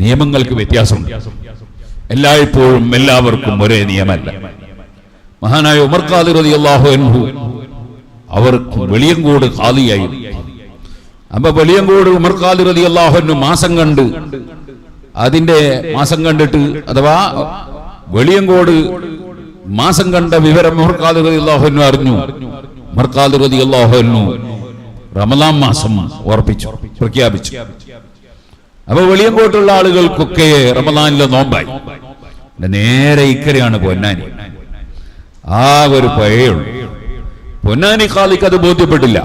നിയമങ്ങൾക്ക് വ്യത്യാസമുണ്ട്. എല്ലായ്പ്പോഴും എല്ലാവർക്കും ഒരേ നിയമമല്ല. മഹാനായ ഉമർ ഖാദിർ റളിയല്ലാഹു അൻഹു വെളിയങ്കോട് ഖാദിയായി. അപ്പൊ വെളിയങ്കോട് ഉമർ ഖാദിർ അൻഹു മാസം കണ്ട് അതിന്റെ മാസം കണ്ടിട്ട് അഥവാ വെളിയങ്കോട് മാസം കണ്ട വിവരം ഉമർ ഖാദിർ അൻഹു അറിഞ്ഞു. ഉമർ ഖാദിർ അൻഹു റമദാൻ മാസം ഉറപ്പിച്ചു പ്രഖ്യാപിച്ചു. അപ്പൊ വെളിയങ്കോട്ടുള്ള ആളുകൾക്കൊക്കെ റമദാനിലെ നോമ്പായി. നേരെ ഇക്കരയാണ് പൊന്നാനി. ആ ഒരു പഴയുള്ളൂ. പൊന്നാനി കാലിക്ക് അത് ബോധ്യപ്പെട്ടില്ല.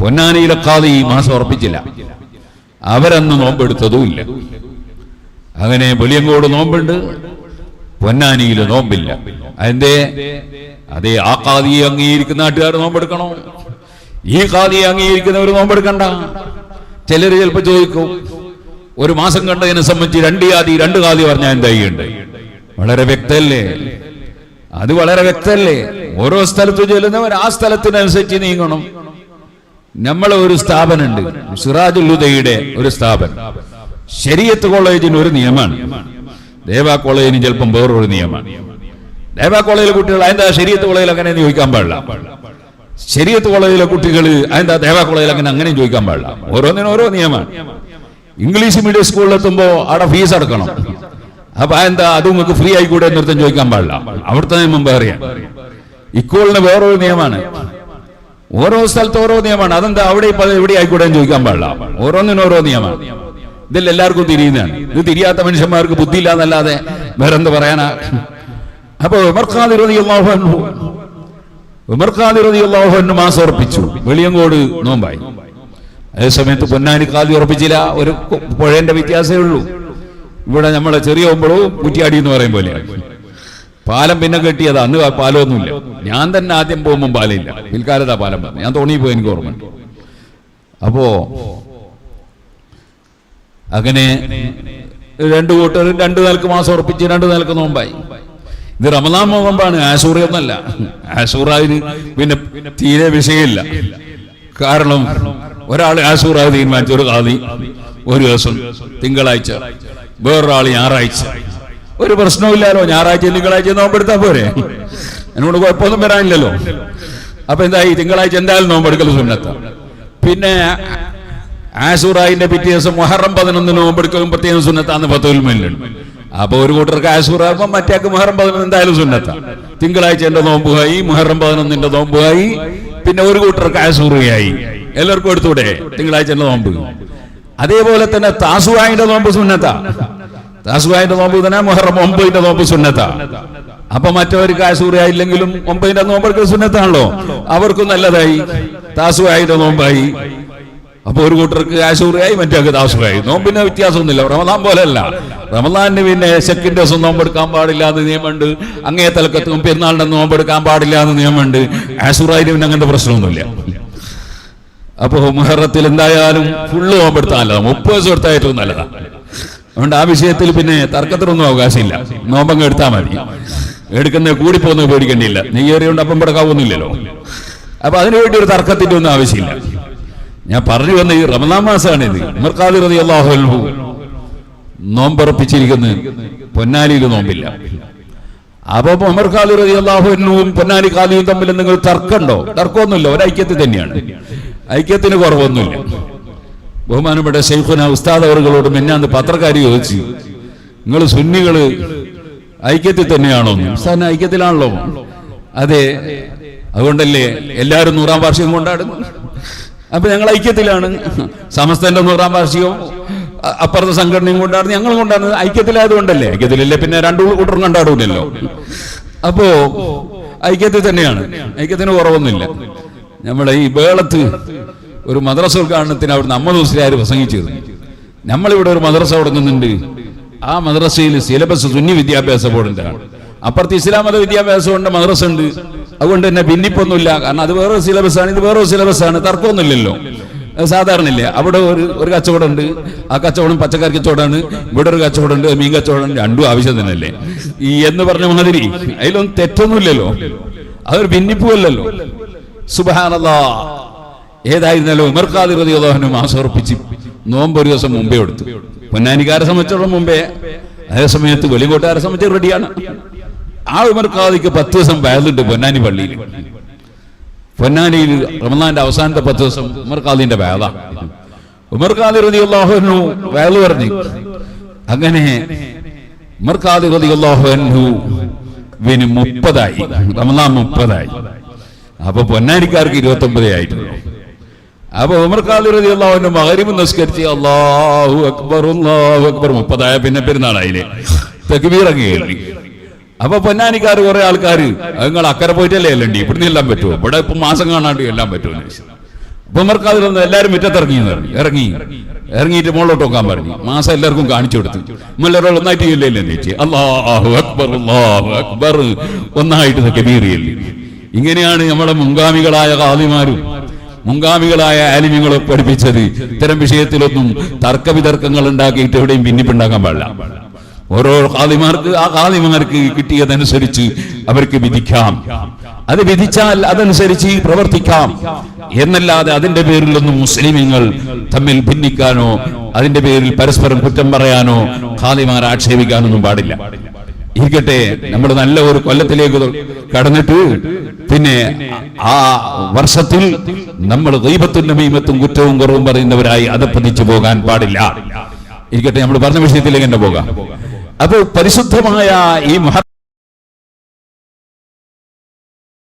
പൊന്നാനിയിലെ കാലി ഈ മാസം ഉറപ്പിച്ചില്ല. അവരന്ന് നോമ്പെടുത്തതുമില്ല അങ്ങനെ വെളിയങ്കോട് നോമ്പുണ്ട് പൊന്നാനിയിൽ നോമ്പില്ല. അതിന്റെ അതേ ആ കാതിയെ അംഗീകരിക്കുന്ന നാട്ടുകാർ നോമ്പെടുക്കണോ. ഈ കാതിയെ അംഗീകരിക്കുന്നവർ നോമ്പെടുക്കണ്ട. ചിലർ ചിലപ്പോ ചോദിക്കും ഒരു മാസം കണ്ടതിനെ സംബന്ധിച്ച് രണ്ട് ജാതി രണ്ട് കാതി പറഞ്ഞാൽ എന്താ വളരെ വ്യക്തല്ലേ? അത് വളരെ വ്യക്തല്ലേ? ഓരോ സ്ഥലത്ത് ചെല്ലുന്നവർ ആ സ്ഥലത്തിനനുസരിച്ച് നീങ്ങണം. നമ്മളെ ഒരു സ്ഥാപനമുണ്ട് സിറാജുൽ ഹുദയുടെ ഒരു സ്ഥാപനം. ശരീഅത്ത് കോളേജിന് ഒരു നിയമമാണ്. ദേവാ കോളേജിന് ചിലപ്പം വേറൊരു നിയമമാണ്. ദേവാ കോളേജിലെ കുട്ടികൾ അതിന്റെ ശരീഅത്ത് കോളേജിൽ അങ്ങനെ ചോദിക്കാൻ പാടില്ല. ശരീഅത്ത് കോളേജിലെ കുട്ടികൾ അതിന്റെ ദേവാ കോളേജിൽ അങ്ങനെ അങ്ങനെ ചോദിക്കാൻ പാടില്ല. ഓരോന്നിനും ഓരോ നിയമമാണ്. ഇംഗ്ലീഷ് മീഡിയം സ്കൂളിലെത്തുമ്പോൾ അവിടെ ഫീസ് അടക്കണം. അപ്പൊ എന്താ അത് നിങ്ങൾക്ക് ഫ്രീ ആയിക്കൂടെ എന്നൊരുത്തം ചോദിക്കാൻ പാടില്ല. അവിടുത്തെ നിയമം വേറെയാണ് ഇക്കോളിന് വേറൊരു നിയമമാണ്. ഓരോ സ്ഥലത്ത് ഓരോ നിയമമാണ്. അതെന്താ അവിടെ ഇവിടെ ആയിക്കൂടെ ചോദിക്കാൻ പാടില്ല. ഓരോന്നിനും ഓരോ നിയമമാണ്. ഇതിൽ എല്ലാവർക്കും തിരിയുന്നതാണ്. ഇത് തിരിയാത്ത മനുഷ്യന്മാർക്ക് ബുദ്ധിയില്ല എന്നല്ലാതെ വേറെന്ത് പറയാനാ? അപ്പൊ വിമർക്കാതിരോധിയുള്ള റളിയല്ലാഹു അൻഹു ഉമർഖാദി റളിയല്ലാഹു അൻഹു മാസം ഉറപ്പിച്ചു വെളിയങ്കോട് നോമ്പായി. അതേ സമയത്ത് പൊന്നാനി കാലി ഉറപ്പിച്ചില്ല. ഒരു പുഴേന്റെ വ്യത്യാസമേ ഉള്ളൂ. ഇവിടെ നമ്മളെ ചെറിയ ഒമ്പളോ കുറ്റിയാടി എന്ന് പറയും പോലെ. പാലം പിന്നെ കെട്ടിയതാ. അന്ന് പാലമൊന്നുമില്ല. ഞാൻ തന്നെ ആദ്യം പോകുമ്പോൾ പാലമില്ല. പിൽക്കാലത്താ പാലം പറഞ്ഞു ഞാൻ തോണിപ്പോയി എനിക്ക് ഓർമ്മ. അപ്പോ അങ്ങനെ രണ്ടു കൂട്ടർ രണ്ടു നിലയ്ക്ക് മാസം ഉറപ്പിച്ച് രണ്ടു നിലയ്ക്ക് നോമ്പായി. ഇത് റമദാൻ നോമ്പാണ്. ആശൂറയൊന്നല്ല. ആശൂറായി പിന്നെ തീരെ വിഷയമില്ല. കാരണം ഒരാൾ ആശൂറായി തീരുമാനിച്ചു ഒരു കാതി ഒരു ദിവസം തിങ്കളാഴ്ച വേറൊരാൾ ഞായറാഴ്ച. ഒരു പ്രശ്നമില്ലല്ലോ ഞായറാഴ്ച തിങ്കളാഴ്ച നോമ്പെടുത്താ പോരെ? എന്നോട് കുഴപ്പമൊന്നും വരാനില്ലല്ലോ. അപ്പൊ എന്തായി? തിങ്കളാഴ്ച എന്തായാലും നോമ്പെടുക്കൽ സുന്നത്ത. പിന്നെ ആസൂറായിന്റെ പിറ്റേ ദിവസം മൊഹറം പതിനൊന്ന് നോമ്പെടുക്കലും പ്രത്യേകം സുന്നത്താന്ന് പത്തുൽമയിലുണ്ട് അപ്പൊ ഒരു കൂട്ടർക്ക് ആസൂറാകുമ്പോൾ മറ്റേക്ക് മുഹറം പതിനൊന്ന് എന്തായാലും സുന്നത്ത. തിങ്കളാഴ്ച എന്റെ നോമ്പുകായി മുഹറം പതിനൊന്നിന്റെ നോമ്പുകായി പിന്നെ ഒരു കൂട്ടർക്ക് ആസൂറയായി എല്ലാവർക്കും എടുത്തൂടെ തിങ്കളാഴ്ച നോമ്പ്. അതേപോലെ തന്നെ താസുവായിന്റെ നോമ്പ് സുന്നത്ത. താസുവായിന്റെ നോമ്പ് തന്നെ മുഹറം ഒമ്പതിന്റെ നോമ്പ് സുന്നത്ത. അപ്പൊ മറ്റവർക്ക് ആശൂറിയായില്ലെങ്കിലും ഒമ്പതിന്റെ നോമ്പർക്ക് സുന്നത്താണല്ലോ. അവർക്കും നല്ലതായി. താസുവായിന്റെ നോമ്പായി. അപ്പൊ ഒരു കൂട്ടർക്ക് ആശൂറിയായി മറ്റേ താസുവായി. നോമ്പിന് വ്യത്യാസമൊന്നുമില്ല. റമദാൻ പോലെയല്ല റമദാനിന് പിന്നെ സെക്കൻഡ് ദിവസം നോമ്പെടുക്കാൻ പാടില്ല എന്ന് നിയമമുണ്ട്. അങ്ങേ തലക്കത്തും പെരുന്നാളിന്റെ നോമ്പെടുക്കാൻ പാടില്ല എന്ന് നിയമമുണ്ട് ആശൂറായി പിന്നെ അങ്ങനത്തെ പ്രശ്നമൊന്നുമില്ല. അപ്പോ മുഹറത്തിൽ എന്തായാലും ഫുള്ള് നോമ്പെടുത്താനല്ല മുപ്പത് ദിവസം എടുത്താൽ ഏറ്റവും നല്ലതാണ് അതുകൊണ്ട് ആ വിഷയത്തിൽ പിന്നെ തർക്കത്തിനൊന്നും അവകാശമില്ല. നോമ്പങ്ങ് എടുത്താൽ മതി. എടുക്കുന്ന കൂടി പോകുന്നത് പേടിക്കേണ്ടിയില്ല നെയ്യേറിയുണ്ട് അപ്പം പെടക്കാവുന്നില്ലല്ലോ അപ്പൊ അതിനുവേണ്ടി ഒരു തർക്കത്തിന്റെ ഒന്നും ആവശ്യമില്ല. ഞാൻ പറഞ്ഞു വന്ന ഈ റമദാൻ മാസമാണ് ഇത് ഉമർഖാദി റതി അള്ളാഹു നോമ്പറപ്പിച്ചിരിക്കുന്നത് പൊന്നാലിയിൽ നോമ്പില്ല. അപ്പൊ ഉമർ ഖാദി റതി അള്ളാഹുവിനും പൊന്നാലി ഖാദിയും തമ്മിൽ നിങ്ങൾ തർക്കമുണ്ടോ? തർക്കമൊന്നുമില്ല. ഒരു ഐക്യത്തിൽ തന്നെയാണ്. ഐക്യത്തിന് കുറവൊന്നുമില്ല. ബഹുമാനപ്പെട്ട ഷെയ്ഖുന ഉസ്താദ് അവറുകളോട് മെന്നാന്ന് പത്രക്കാരി ചോദിച്ചു. നിങ്ങൾ സുന്നികൾ ഐക്യത്തിൽ തന്നെയാണോ? ഉസ്താദിന് ഐക്യത്തിലാണല്ലോ. അതെ അതുകൊണ്ടല്ലേ എല്ലാവരും നൂറാം വാർഷികം കൊണ്ടാടുന്നു അപ്പൊ ഞങ്ങൾ ഐക്യത്തിലാണ്. സമസ്തന്റെ നൂറാം വാർഷികവും അപ്പുറത്തെ സംഘടനയും കൊണ്ടാണ് ഞങ്ങൾ കൊണ്ടാണ് ഐക്യത്തിലായതുകൊണ്ടല്ലേ? ഐക്യത്തിലല്ലേ പിന്നെ രണ്ടു കൂട്ടർ കൊണ്ടാടൂലല്ലോ അപ്പോ ഐക്യത്തിൽ തന്നെയാണ്. ഐക്യത്തിന് കുറവൊന്നുമില്ല. നമ്മുടെ ഈ ബേളത്ത് ഒരു മദ്രസ ഉദ്ഘാടനത്തിന് അവിടുന്ന് അമ്മ ദിവസരാർ പ്രസംഗിച്ചിരുന്നു. നമ്മളിവിടെ ഒരു മദ്രസ തുടങ്ങുന്നുണ്ട് ആ മദ്രസയിൽ സിലബസ് സുന്നി വിദ്യാഭ്യാസ ബോർഡിന്റെ ആണ്. അപ്പുറത്ത് ഇസ്ലാം മത വിദ്യാഭ്യാസമുണ്ട് മദ്രസ ഉണ്ട്. അതുകൊണ്ട് തന്നെ ഭിന്നിപ്പൊന്നുമില്ല. കാരണം അത് വേറൊരു സിലബസ് ആണ് ഇത് വേറൊരു സിലബസ് ആണ്. തർക്കമൊന്നുമില്ലല്ലോ. സാധാരണ ഇല്ലേ അവിടെ ഒരു ഒരു കച്ചവടം ഉണ്ട്. ആ കച്ചവടം പച്ചക്കറി കച്ചവടമാണ്. ഇവിടെ ഒരു കച്ചവടം ഉണ്ട് മീൻ കച്ചവടം രണ്ടും ആവശ്യം തന്നെയല്ലേ. ഈ എന്ന് പറഞ്ഞ മാതിരി അതിലൊന്നും തെറ്റൊന്നുമില്ലല്ലോ. അതൊരു ഭിന്നിപ്പുമല്ലല്ലോ. സുബാനല്ലാ ഏതായിരുന്നാലും ഉമർ ഖാദിർ അള്ളാഹുവിന് മാസമർപ്പിച്ച് നോമ്പ് ഒരു ദിവസം മുമ്പേ എടുത്തു പൊന്നാനിക്കാരെ സംബന്ധിച്ചോളം മുമ്പേ. അതേ സമയത്ത് വെളികോട്ടുകാരെ സംബന്ധിച്ച് റെഡിയാണ്. ആ ഉമർ ഖാദിക്ക് പത്ത് ദിവസം വയലുണ്ട് പൊന്നാനി പള്ളിയിൽ. പൊന്നാനിയിൽ റമദാന്റെ അവസാനത്തെ പത്ത് ദിവസം ഉമർ ഖാദിന്റെ വേള ഉമർ ഖാദി റതി വയലു പറഞ്ഞു. അങ്ങനെ ഉമർ ഖാദി റതി അള്ളാഹുനു വിന് മുപ്പതായി. റമദാൻ മുപ്പതായി. അപ്പൊ പൊന്നാനിക്കാർക്ക് ഇരുപത്തി ഒമ്പതേ ആയിട്ടുള്ളൂ. അപ്പൊ ഉമർ ഖാദി റതി അള്ളാഹുവിന്റെ മകരിമ നിസ്കരിച്ച് അള്ളാഹു അക്ബർ അള്ളാഹു അക്ബർ. മുപ്പതായ പിന്നെ പെരുന്നാളായില്ലേ തെക്കുബീറങ്ങി കേൾവി. അപ്പൊ പൊന്നാനിക്കാർ കുറെ ആൾക്കാർ നിങ്ങൾ അക്കരെ പോയിട്ടല്ലേ എല്ലണ്ടി ഇവിടുന്ന് എല്ലാം പറ്റുമോ ഇവിടെ ഇപ്പൊ മാസം കാണാണ്ട് എല്ലാം പറ്റുമോ അപ്പൊ ഉമർ വന്ന് എല്ലാരും മുറ്റത്തിറങ്ങി ഇറങ്ങി പറഞ്ഞു. ഇറങ്ങി. ഇറങ്ങിയിട്ട് മുകളിലോട്ട് നോക്കാൻ പറഞ്ഞു. മാസം എല്ലാവർക്കും കാണിച്ചു കൊടുത്തു. എല്ലാവരും ഒന്നായിട്ട് ഇല്ലേ ചോദിച്ചു. അള്ളാഹു അക്ബർ അള്ളാഹു അക്ബർ. ഒന്നായിട്ട് കബീറിയല്ലേ ഇങ്ങനെയാണ് നമ്മുടെ മുൻഗാമികളായ കാലിമാരും മുൻഗാമികളായ ആലിമ്യങ്ങളെ പഠിപ്പിച്ചത്. ഇത്തരം വിഷയത്തിലൊന്നും തർക്ക വിതർക്കങ്ങൾ ഉണ്ടാക്കിയിട്ട് എവിടെയും ഭിന്നിപ്പുണ്ടാക്കാൻ പാടില്ല. ഓരോ കാലിമാർക്ക് ആ കാലിമാർക്ക് കിട്ടിയതനുസരിച്ച് അവർക്ക് വിധിക്കാം. അത് വിധിച്ചാൽ അതനുസരിച്ച് പ്രവർത്തിക്കാം. എന്നല്ലാതെ അതിന്റെ പേരിലൊന്നും മുസ്ലിമീങ്ങൾ തമ്മിൽ ഭിന്നിക്കാനോ അതിന്റെ പേരിൽ പരസ്പരം കുറ്റം പറയാനോ ഖാദിമാർ ആക്ഷേപിക്കാനൊന്നും പാടില്ല. ഇരിക്കട്ടെ നമ്മൾ നല്ല ഒരു കൊല്ലത്തിലേക്ക് കടന്നിട്ട് പിന്നെ ആ വർഷത്തിൽ നമ്മൾ ദൈവത്തിന്റെ മീമത്തും കുറ്റവും കുറവും പറയുന്നവരായി അതപ്പതിച്ചു പോകാൻ പാടില്ല. ഇരിക്കട്ടെ നമ്മൾ പറഞ്ഞ വിഷയത്തിലേക്ക് തന്നെ പോകാം. അപ്പോൾ പരിശുദ്ധമായ ഈ മഹ